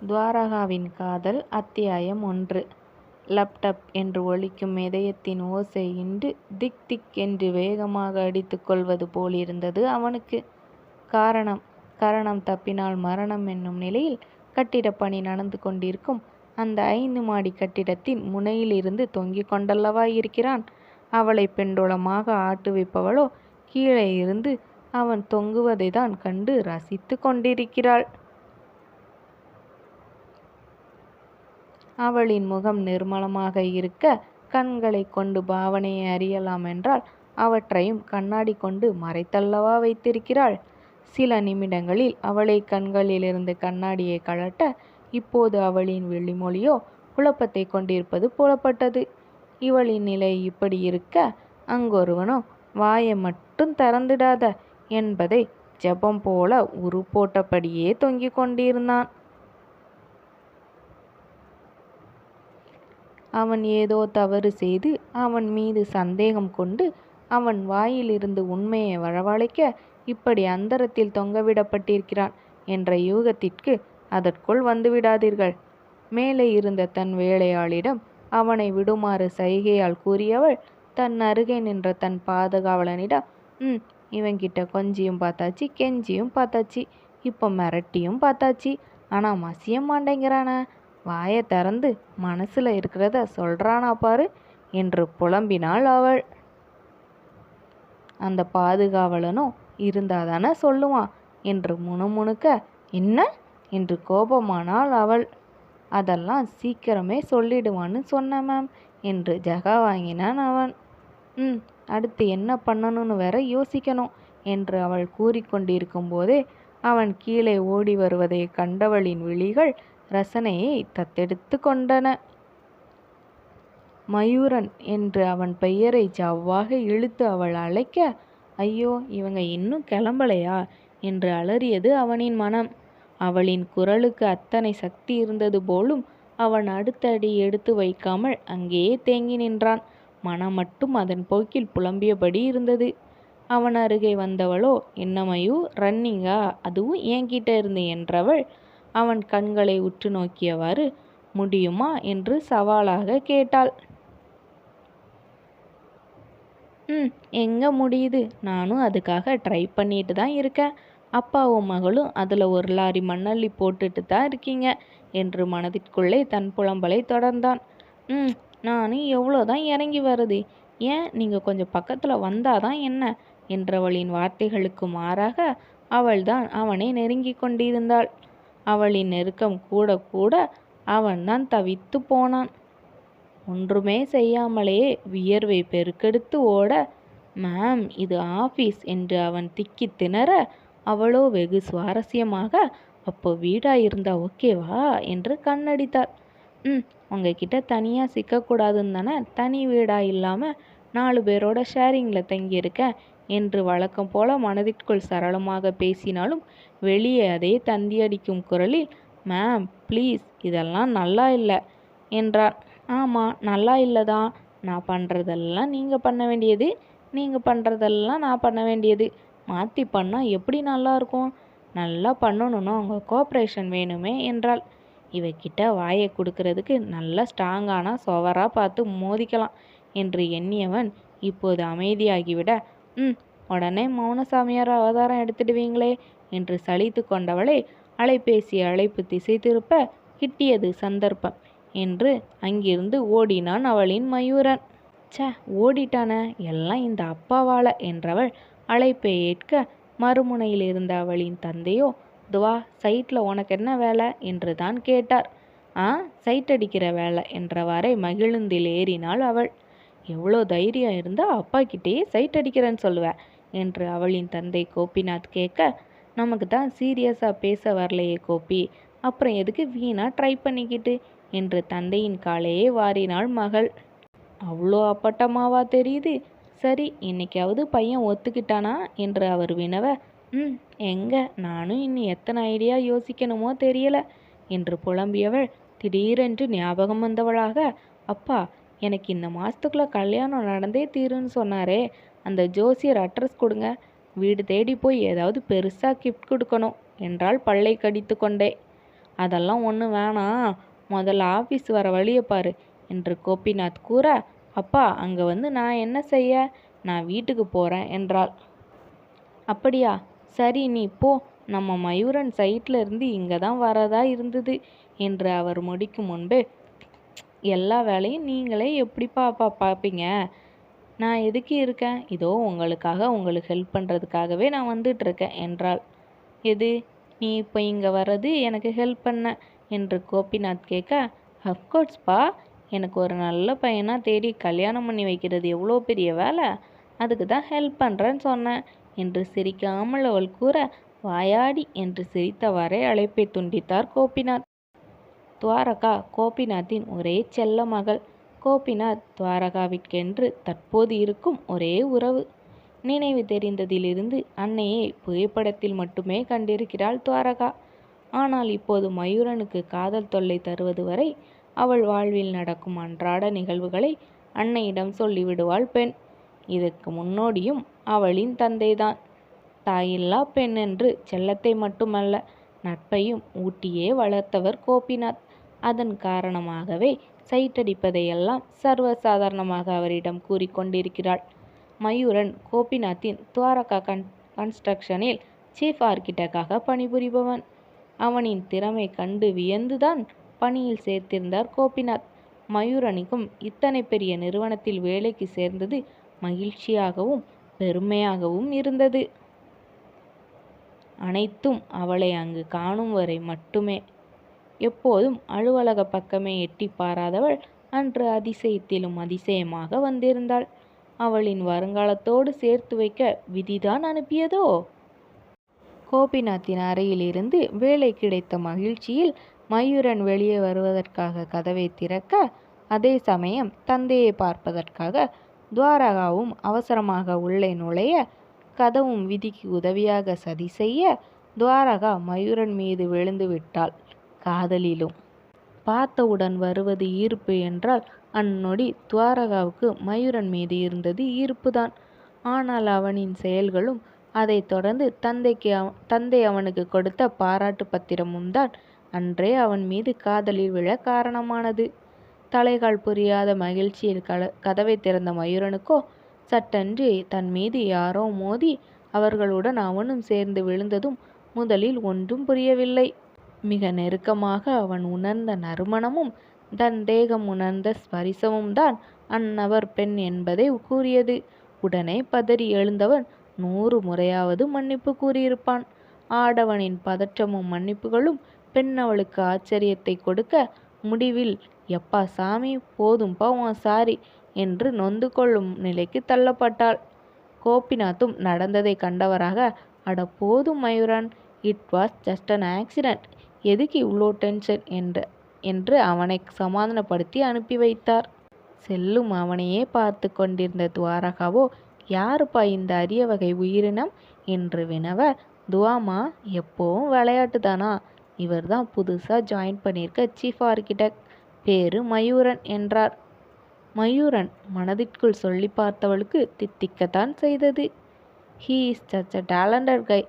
துவாரகாவின் காதல் அத்தியாயம் ஒன்று லப்டப் என்று ஒலிக்கும் இதயத்தின் ஓசை இன்று திக் திக் என்று வேகமாக அடித்துக்கொள்வது போலிருந்தது அவனுக்கு. காரணம் கரணம் தப்பினால் மரணம் என்னும் நிலையில் கட்டிடப்பணி நடந்து கொண்டிருக்கும் அந்த ஐந்து மாடி கட்டிடத்தின் முனையிலிருந்து தொங்கிக் கொண்டல்லவா இருக்கிறான். அவளை பெண்டோளமாக ஆட்டுவிப்பவளோ கீழே இருந்து அவன் தொங்குவதை தான் கண்டு ரசித்துக் கொண்டிருக்கிறாள். அவளின் முகம் நிர்மலமாக இருக்க கண்களைக் கொண்டு பாவனையை அறியலாம் என்றால் அவற்றையும் கண்ணாடி கொண்டு மறைத்தல்லவா வைத்திருக்கிறாள். சில நிமிடங்களில் அவளை கண்களிலிருந்து கண்ணாடியை கழட்ட இப்போது அவளின் விழிமொழியோ குழப்பத்தை கொண்டிருப்பது புலப்பட்டது. இவளின் நிலை இப்படி இருக்க அங்கொருவனோ வாயை மட்டும் திறந்துடாத என்பதை ஜெபம் போல உரு போட்டபடியே தொங்கிக் கொண்டிருந்தான். அவன் ஏதோ தவறு செய்து அவன் மீது சந்தேகம் கொண்டு அவன் வாயிலிருந்து உண்மையை வரவழைக்க இப்படி அந்தரத்தில் தொங்கவிடப்பட்டிருக்கிறான் என்ற யூகத்திற்கு அதற்குள் வந்துவிடாதீர்கள். மேலே இருந்த தன் வேலையாளிடம் அவனை விடுமாறு சைகையால் கூறியவள் தன் அருகே நின்ற தன் பாதுகாவலனிடம் ம் இவன்கிட்ட கொஞ்சியும் பார்த்தாச்சு கெஞ்சியும் பார்த்தாச்சு இப்போ மிரட்டியும் பார்த்தாச்சு ஆனால் மசிய மாட்டேங்கிறானே வாயை திறந்து மனசில் இருக்கிறத சொல்கிறானா பாரு என்று புலம்பினாள் அவள். அந்தப் பாதுகாவலனோ இருந்தாதானே சொல்லுவான் என்று முணுமுணுக்க என்ன? என்று கோபமானாள் அவள். அதெல்லாம் சீக்கிரமே சொல்லிடுவான்னு சொன்னேன் மேம் என்று ஜகா வாங்கினான் அவன். ம் அடுத்து என்ன பண்ணணும்னு வேற யோசிக்கணும் என்று அவள் கூறிக்கொண்டிருக்கும் போதே அவன் கீழே ஓடி வருவதைக் கண்டவளின் விழிகள் ரசனையை தத்தெடுத்து கொண்டன. மயூரன் என்று அவன் பெயரைச் ஜவ்வாக இழுத்து அவள் அழைக்க ஐயோ இவங்க இன்னும் கிளம்பலையா என்று அலறியது அவனின் மனம். அவளின் குரலுக்கு அத்தனை சக்தி இருந்தது போலும் அவன் அடுத்த அடி எடுத்து வைக்காமல் அங்கேயே தேங்கி நின்றான். மனம் மட்டும் அதன் போக்கில் புலம்பியபடி இருந்தது. அவன் அருகே வந்தவளோ என்னமையோ ரன்னிங்கா அதுவும் என்கிட்ட இருந்து என்றவள் அவன் கண்களை உற்று நோக்கியவாறு முடியுமா என்று சவாலாக கேட்டாள். ம் எங்கே முடியுது நானும் அதுக்காக ட்ரை பண்ணிட்டு தான் இருக்கேன். அப்பாவும் மகளும் அதில் ஒரு லாரி மண்ணள்ளி போட்டுட்டு தான் இருக்கீங்க என்று மனதிற்குள்ளே தன் புலம்பலை தொடர்ந்தான். ம் நானும் எவ்வளோதான் இறங்கி வருது ஏன் நீங்கள் கொஞ்சம் பக்கத்தில் வந்தாதான் என்ன என்றவளின் வார்த்தைகளுக்கு மாறாக அவள்தான் அவனை நெருங்கி கொண்டிருந்தாள். அவளின் நெருக்கம் கூட கூட அவன்தான் தவித்து போனான். ஒன்றுமே செய்யாமலே வியர்வை பெருக்கெடுத்து ஓட மேம் இது ஆபீஸ் என்று அவன் திக்கி திணற அவளோ வெகு சுவாரஸ்யமாக அப்போ வீடா இருந்தா ஓகேவா என்று கண்ணடித்தாள். ம் உங்ககிட்ட சிக்கக்கூடாதுன்னு தானே தனி வீடா இல்லாமல் நாலு பேரோட ஷேரிங்கில் தங்கியிருக்கேன் என்று வழக்கம் போல மனதிற்குள் சரளமாக பேசினாலும் வெளியே அதே தந்தியடிக்கும் குரலில் மேம் ப்ளீஸ் இதெல்லாம் நல்லா இல்லை என்றார். ஆமாம் நல்லா இல்லைதான் நான் பண்ணுறதெல்லாம் நீங்கள் பண்ண வேண்டியது. நீங்கள் பண்ணுறதெல்லாம் நான் பண்ண வேண்டியது. மாற்றி பண்ணால் எப்படி நல்லா இருக்கும்? நல்லா பண்ணணுன்னா அவங்க கோஆப்ரேஷன் வேணுமே என்றாள். இவக்கிட்ட வாயை கொடுக்கறதுக்கு நல்ல ஸ்ட்ராங்கான சுவராக பார்த்து மோதிக்கலாம் என்று எண்ணியவன் இப்போது அமைதியாகிவிட ம் உடனே மௌனசாமியார் அவதாரம் எடுத்துடுவீங்களே என்று சலித்து கொண்டவளை அலைபேசி அழைப்பு திசை திருப்ப கிட்டியது சந்தர்ப்பம் என்று அங்கிருந்து ஓடினான் அவளின் மயூரன். ச்ச ஓடிட்டான எல்லாம் இந்த அப்பாவால என்றவள் அழைப்பை ஏற்க மறுமுனையில் இருந்த அவளின் தந்தையோ துவா சைட்ல உனக்கென்ன வேலை என்று தான் கேட்டார். ஆ சைட் அடிக்கிற வேலை என்றவாறே மகிழுந்தில் ஏறினாள் அவள். எவ்வளோ தைரியம் இருந்தால் அப்பா கிட்டேயே சைட் அடிக்கிறேன்னு சொல்லுவேன் என்று அவளின் தந்தை கோபிநாத் கேட்க நமக்கு தான் சீரியஸாக பேச வரலையே கோபி. அப்புறம் எதுக்கு வீணாக ட்ரை பண்ணிக்கிட்டு? என்று தந்தையின் காலையே வாரினாள் மகள். அவ்வளோ அப்பட்டமாவா தெரியுது? சரி இன்னைக்காவது பையன் ஒத்துக்கிட்டானா? என்று அவர் வினவ ம் எங்க? நானும் இன்னும் எத்தனை ஐடியா யோசிக்கணுமோ தெரியல என்று புலம்பியவள் திடீரென்று ஞாபகம் வந்தவளாக அப்பா எனக்கு இந்த மாதத்துக்குள்ளே கல்யாணம் நடந்தே தீருன்னு சொன்னாரே. அந்த ஜோசியர் அட்ரஸ் கொடுங்க. வீடு தேடி போய் ஏதாவது பெருசாக கிஃப்ட் கொடுக்கணும் என்றால் பல்லை கடித்து கொண்டே. அதெல்லாம் ஒன்றும் வேணாம் முதல்ல ஆஃபீஸ் வர வழியை பாரு என்று கோபிநாத் கூற அப்பா அங்கே வந்து நான் என்ன செய்ய? நான் வீட்டுக்கு போகிறேன் என்றாள். அப்படியா? சரி நீ போ. நம்ம மயூரன் சைட்ல இருந்து இங்கே தான் வரதா இருந்தது என்று அவர் முடிக்கும் முன்பே எல்லா வேலையும் நீங்களே எப்படிப்பா அப்பா பார்ப்பீங்க நான் எதுக்கு இருக்கேன்? இதோ உங்களுக்காக உங்களுக்கு ஹெல்ப் பண்ணுறதுக்காகவே நான் வந்துட்டு இருக்கேன் என்றாள். எது? நீ இப்போ இங்கே வர்றது எனக்கு ஹெல்ப் பண்ண என்று கோபிநாத் கேட்க அஃப்கோர்ஸ்ப்பா எனக்கு ஒரு நல்ல பையனாக தேடி கல்யாணம் பண்ணி வைக்கிறது எவ்வளோ பெரிய வேலை? அதுக்கு தான் ஹெல்ப் பண்ணுறேன்னு சொன்னேன் என்று சிரிக்காமல் அவள் கூற வாயாடி என்று சிரித்தவாறே அழைப்பை துண்டித்தார் கோபிநாத். துவாரகா கோபிநாத்தின் ஒரே செல்ல மகள். கோபிநாத் துவாரகாவிற்கென்று தற்போது இருக்கும் ஒரே உறவு. நினைவு தெரிந்ததிலிருந்து அன்னையை புகைப்படத்தில் மட்டுமே கண்டிருக்கிறாள் துவாரகா. ஆனால் இப்போது மயூரனுக்கு காதல் தொல்லை தருவது வரை அவள் வாழ்வில் நடக்கும் அன்றாட நிகழ்வுகளை அன்னையிடம் சொல்லிவிடுவாள் பெண். இதற்கு முன்னோடியும் அவளின் தந்தைதான். தாயில்லா பெண் என்று செல்லத்தை மட்டுமல்ல நட்பையும் ஊட்டியே வளர்த்தவர் கோபிநாத். அதன் காரணமாகவே சைட்டடிப்பதையெல்லாம் சர்வசாதாரணமாக அவரிடம் கூறிக்கொண்டிருக்கிறாள். மயூரன் கோபிநாத்தின் துவாரகா கன் கன்ஸ்ட்ரக்ஷனில் சீஃப் ஆர்கிடெக்டாக பணிபுரிபவன். அவனின் திறமை கண்டு வியந்துதான் பணியில் சேர்த்திருந்தார் கோபிநாத். மயூரனுக்கும் இத்தனை பெரிய நிறுவனத்தில் வேலைக்கு சேர்ந்தது மகிழ்ச்சியாகவும் பெருமையாகவும் இருந்தது. அனைத்தும் அவளை அங்கு காணும் வரை மட்டுமே. எப்போதும் அலுவலக பக்கமே எட்டி பாராதவள் அன்று அதிசயத்திலும் அதிசயமாக வந்திருந்தாள். அவளின் வருங்காலத்தோடு சேர்த்து வைக்க விதிதான் அனுப்பியதோ? கோபிநாத்தின் அறையிலிருந்து வேலை கிடைத்த மகிழ்ச்சியில் மயூரன் வெளியே வருவதற்காக கதவை திறக்க அதே சமயம் தந்தையை பார்ப்பதற்காக துவாரகாவும் அவசரமாக உள்ளே நுழைய கதவும் விதிக்கு உதவியாக சதி செய்ய துவாரகா மயூரன் மீது விழுந்து விட்டாள். காதலிலும். பார்த்தவுடன் வருவது ஈர்ப்பு என்றால் அந்நொடி துவாரகாவுக்கு மயூரன் மீது இருந்தது ஈர்ப்புதான். ஆனால் அவனின் செயல்களும் அதைத் தொடர்ந்து தந்தைக்கு தந்தை அவனுக்கு கொடுத்த பாராட்டு பத்திரமும் தான் அன்றே அவன் மீது காதலில் விழ காரணமானது. தலைகால் புரியாத மகிழ்ச்சியில் கல கதவை திறந்த மயூரனுக்கோ சட்டென்று தன் மீது யாரோ மோதி அவர்களுடன் அவனும் சேர்ந்து விழுந்ததும் முதலில் ஒன்றும் புரியவில்லை. மிக நெருக்கமாக அவன் உணர்ந்த நறுமணமும் தன் தேகம் உணர்ந்த ஸ்பரிசமும் தான் அந்நபர் பெண் என்பதை கூறியது. உடனே பதறி எழுந்தவன் நூறு முறையாவது மன்னிப்பு கூறியிருப்பான். ஆடவனின் பதற்றமும் மன்னிப்புகளும் பெண் அவளுக்கு ஆச்சரியத்தை கொடுக்க முடிவில் எப்பா சாமி போதும்பா உன் சாரி என்று நொந்து கொள்ளும் நிலைக்கு தள்ளப்பட்டாள். கோபிநாத்தும் நடந்ததை கண்டவராக அட போதும் Mayuran it was just an accident. எதுக்கு இவ்வளோ டென்ஷன் என்ற என்று அவனை சமாதானப்படுத்தி அனுப்பி வைத்தார். செல்லும் அவனையே பார்த்து கொண்டிருந்த துவாரகாவோ யாருப்பா இந்த அரிய வகை உயிரினம்? என்று வினவ துவாமா எப்போவும் விளையாட்டு தானா இவர் தான் புதுசாக ஜாயின் பண்ணியிருக்க சீஃப் ஆர்கிடெக்ட் பேரு மயூரன் என்றார். மயூரன் மனதிற்குள் சொல்லி பார்த்தவளுக்கு தித்திக்கத்தான் செய்தது. He is such a talented guy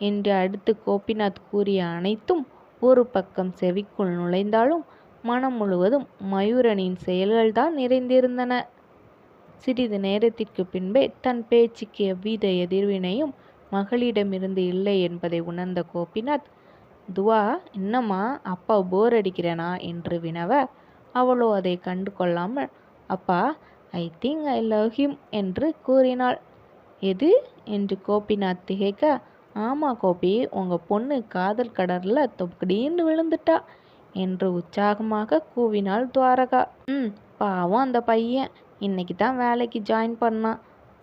என்று அடுத்து கோபிநாத் கூறிய அனைத்தும் ஒரு பக்கம் செவிக்குள் நுழைந்தாலும் மனம் முழுவதும் மயூரனின் செயல்கள்தான் நிறைந்திருந்தன. சிறிது நேரத்திற்கு பின்பே தன் பேச்சுக்கு எவ்வித எதிர்வினையும் மகளிடமிருந்து இல்லை என்பதை உணர்ந்த கோபிநாத் துவா என்னம்மா அப்பா போர் அடிக்கிறேனா? என்று வினவ அவளோ அதை கண்டு கொள்ளாமல் அப்பா I think I love him என்று கூறினாள். எது? என்று கோபிநாத் திகைக்க ஆமாம் கோபி உங்கள் பொண்ணு காதல் கடலில் தொப்படின்னு விழுந்துட்டா என்று உற்சாகமாக கூவினாள் துவாரகா. ம் பாவம் அந்த பையன். இன்னைக்கு தான் வேலைக்கு ஜாயின் பண்ணான்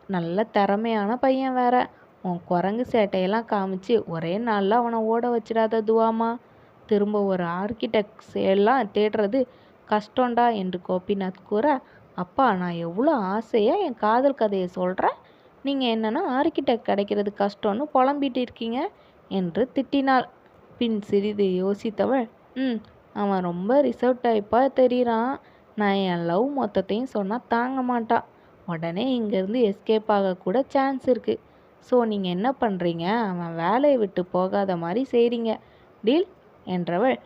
நல்ல திறமையான பையன் வேற. உன் குரங்கு சேட்டையெல்லாம் காமிச்சு ஒரே நாளில் அவனை ஓட வச்சிடாத துவாமா. திரும்ப ஒரு ஆர்கிடெக்ட்ஸ் எல்லாம் தேடுறது கஷ்டம்டா என்று கோபிநாத் கூற அப்பா நான் எவ்வளோ ஆசையாக என் காதல் கதையை சொல்கிறேன் நீங்கள் என்னென்னா ஆர்கிடெக்ட் கிடைக்கிறது கஷ்டம்னு புலம்பிட்டு இருக்கீங்க என்று திட்டினாள். பின் சிறிது யோசித்தவள் ம் அவன் ரொம்ப ரிசர்வ் டைப்பாக தெரியுறான் நான் என் லவ் மொத்தத்தையும் சொன்னால் தாங்க மாட்டான் உடனே இங்கேருந்து எஸ்கேப் ஆகக்கூட சான்ஸ் இருக்குது ஸோ நீங்கள் என்ன பண்ணுறீங்க அவன் வேலையை விட்டு போகாத மாதிரி செய்கிறீங்க டீல் என்றவள்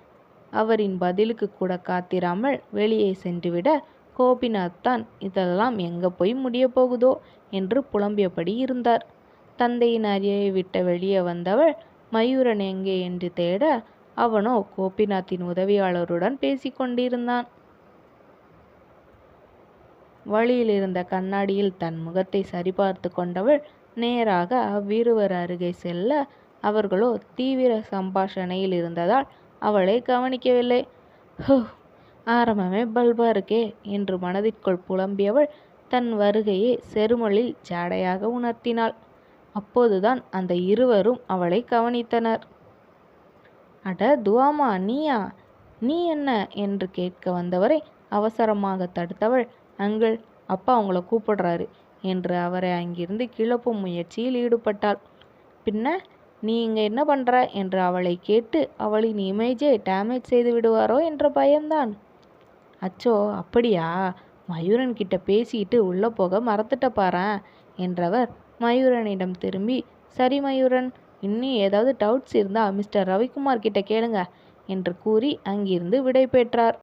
அவரின் பதிலுக்கு கூட காத்திராமல் வெளியே சென்றுவிட கோபிநாத் தான் இதெல்லாம் எங்கே போய் முடிய போகுதோ? என்று புலம்பியபடி இருந்தார். தந்தையின் அறையை விட்ட வெளியே வந்தவள் மயூரன் எங்கே? என்று தேட அவனோ கோபிநாத்தின் உதவியாளருடன் பேசிக்கொண்டிருந்தான் வழியில் இருந்த கண்ணாடியில் தன் முகத்தை சரிபார்த்து கொண்டவள் நேராக அவ்விருவர் அருகே செல்ல அவர்களோ தீவிர சம்பாஷணையில் இருந்ததால் அவளை கவனிக்கவில்லை. ஹோ ஆரம்பமே பல்பா இருக்கே என்று மனதிற்குள் புலம்பியவள் தன் வருகையை செருமலில் ஜாடையாக உணர்த்தினாள். அப்போதுதான் அந்த இருவரும் அவளை கவனித்தனர். அட துவாமா நீயா? நீ என்ன? என்று கேட்க வந்தவரை அவசரமாக தடுத்தவள் அங்கள் அப்பா உங்களை கூப்பிடுறாரு என்று அவரை அங்கிருந்து கிளப்பும் முயற்சியில் ஈடுபட்டாள். பின்ன நீ இங்கே என்ன பண்ணுற என்று அவளை கேட்டு அவளின் இமேஜை டேமேஜ் செய்து விடுவாரோ என்ற பயம்தான். அச்சோ அப்படியா? மயூரன் கிட்ட பேசிட்டு உள்ளே போக மறந்துட்ட பாரேன் என்றவர் மயூரனிடம் திரும்பி சரி மயூரன் இன்னும் ஏதாவது டவுட்ஸ் இருந்தால் மிஸ்டர் ரவிக்குமார் கிட்ட கேளுங்க என்று கூறி அங்கிருந்து விடை பெற்றார்.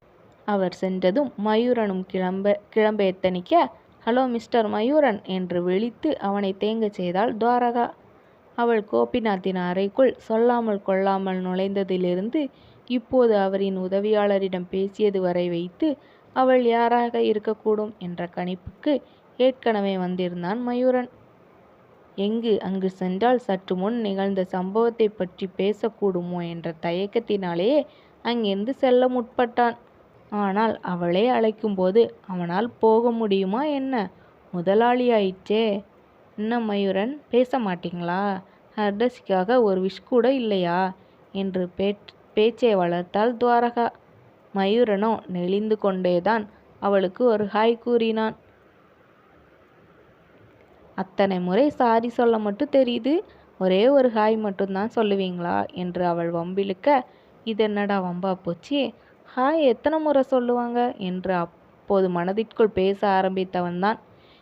அவர் சென்றதும் மயூரனும் கிளம்ப கிளம்ப எத்தனிக்க ஹலோ மிஸ்டர் மயூரன் என்று விழித்து அவனை தேங்கச் செய்தாள் துவாரகா. அவள் கோபிநாத்தின் அறைக்குள் சொல்லாமல் கொள்ளாமல் நுழைந்ததிலிருந்து இப்போது அவரின் உதவியாளரிடம் பேசியது வரை வைத்து அவள் யாராக இருக்கக்கூடும் என்ற கணிப்புக்கு ஏற்கனவே வந்திருந்தான் மயூரன். எங்கு அங்கு சென்றால் சற்று முன் நிகழ்ந்த சம்பவத்தை பற்றி பேசக்கூடுமோ என்ற தயக்கத்தினாலேயே அங்கிருந்து செல்ல முற்பட்டான். ஆனால் அவளே அழைக்கும்போது அவனால் போக முடியுமா என்ன? முதலாளி ஆயிற்றே என்ன மயூரன் பேச மாட்டீங்களா? ஹர்டசிக்காக ஒரு விஷ் கூட இல்லையா? என்று பேச்சை வளர்த்தாள் துவாரகா. மயூரனோ நெளிந்து கொண்டேதான் அவளுக்கு ஒரு ஹாய் கூறினான். அத்தனை முறை சாரி சொல்ல மட்டும் தெரியுது. ஒரே ஒரு ஹாய் மட்டும்தான் சொல்லுவீங்களா? என்று அவள் வம்பிழுக்க இது என்னடா வம்பா போச்சு? ஹாய் எத்தனை முறை சொல்லுவாங்க? என்று அப்போது மனதிற்குள் பேச ஆரம்பித்தவன்தான்.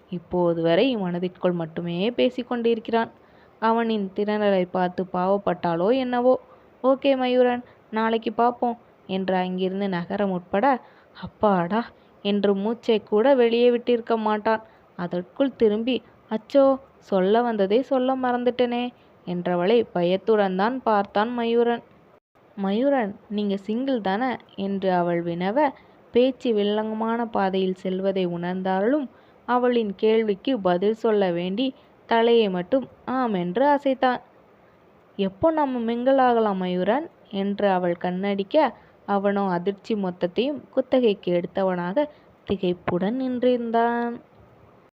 இப்போது வரை மனதிற்குள் மட்டுமே பேசிக்கொண்டிருக்கிறான் அவனின் திறனலை பார்த்து பாவப்பட்டாலோ என்னவோ? ஓகே மயூரன் நாளைக்கு பார்ப்போம் என்று அங்கிருந்து நகர முற்பட அப்பாடா! என்று மூச்சை கூட வெளியே விட்டிருக்க மாட்டான். அதற்குள் திரும்பி அச்சோ சொல்ல வந்ததை சொல்ல மறந்துட்டனே! என்றவளை பயத்துடன் தான் பார்த்தான் மயூரன். மயூரன் நீங்க சிங்கிள் தானே? என்று அவள் வினவ பேச்சு வில்லங்கமான பாதையில் செல்வதை உணர்ந்தாலும் அவளின் கேள்விக்கு பதில் சொல்ல வேண்டி தலையை மட்டும் ஆம் என்று அசைத்தான். எப்போ நம்ம மிங்கிள் ஆகலாம் மயூரன்? என்று அவள் கண்ணடிக்க அவனோ அதிர்ச்சி மொத்தத்தையும் குத்தகைக்கு எடுத்தவனாக திகைப்புடன் நின்றிருந்தான்.